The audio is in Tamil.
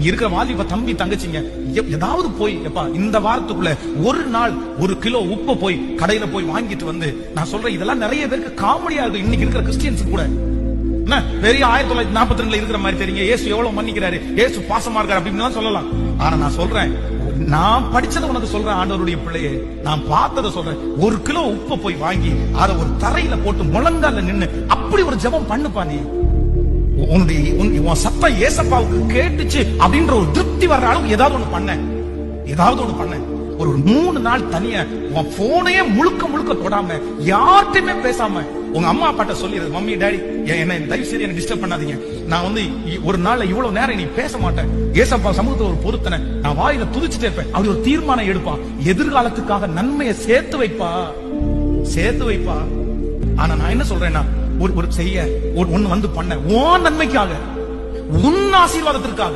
இருக்கிற வாலிப தம்பி தங்கச்சிங்க ஏதாவது போய் எப்பா இந்த வாரத்துக்குள்ள ஒரு நாள் ஒரு கிலோ உப்பு போய் கடையில போய் வாங்கிட்டு வந்து நான் சொல்றேன் இதெல்லாம் நிறைய பேருக்கு காமெடியா இருக்கு இன்னைக்கு இருக்கிற கிறிஸ்டியன்ஸ் கூட. என்ன? பெரிய ஆயிரத்தி தொள்ளாயிரத்தி நாற்பத்தி ரெண்டுல இருக்கிற மாதிரி தெரியுங்க. ஏசு எவ்வளவு மன்னிக்கிறாரு? ஏசு பாசமா இருக்காரு அப்படின்னு சொல்லலாம். ஆனா நான் சொல்றேன் நான் படிச்சதை உனக்கு சொல்றேன் ஆண்டவருடைய பிள்ளையே. நான் பார்த்ததை சொல்றேன். ஒரு கிலோ உப்பை போய் வாங்கி அதை ஒரு தரையில போட்டு முழங்கால நின்னு அப்படி ஒரு ஜெபம் பண்ணுப்பா நீ. உன்னுடைய உன் உன் சத்தம் ஏசப்பாவுக்கு கேட்டுச்சு அப்படின்ற ஒரு திருப்தி வர்ற அளவுக்கு ஏதாவது ஒண்ணு பண்ண. ஏதாவது ஒண்ணு பண்ண. ஒரு மூணு நாள் தனியா உன் போனையே முழுக்க முழுக்க தொடாம யார்கிட்டயுமே பேசாம உங்க அம்மா அப்பாட்ட சொல்லிடுது மம்மி டேடி என்ன தயவு செய்து என்ன டிஸ்டர்ப் பண்ணாதீங்க. நான் வந்து ஒரு நாள்ல இவ்வளவு நேரம் நீ பேச மாட்டேன். ஏசப்பா சமூகத்துல ஒரு பொருத்தனை. நான் வாயில துதிச்சுட்டே இருப்பேன். அப்படி ஒரு தீர்மானம் எடுப்பான் எதிர்காலத்துக்காக நன்மையை சேர்த்து வைப்பா. சேர்த்து வைப்பா. ஆனா நான் என்ன சொல்றேன்னா ஒரு செய்ய ஒன்னு வந்து பண்ண உன் நன்மைக்காக உன் ஆசீர்வாதத்திற்காக.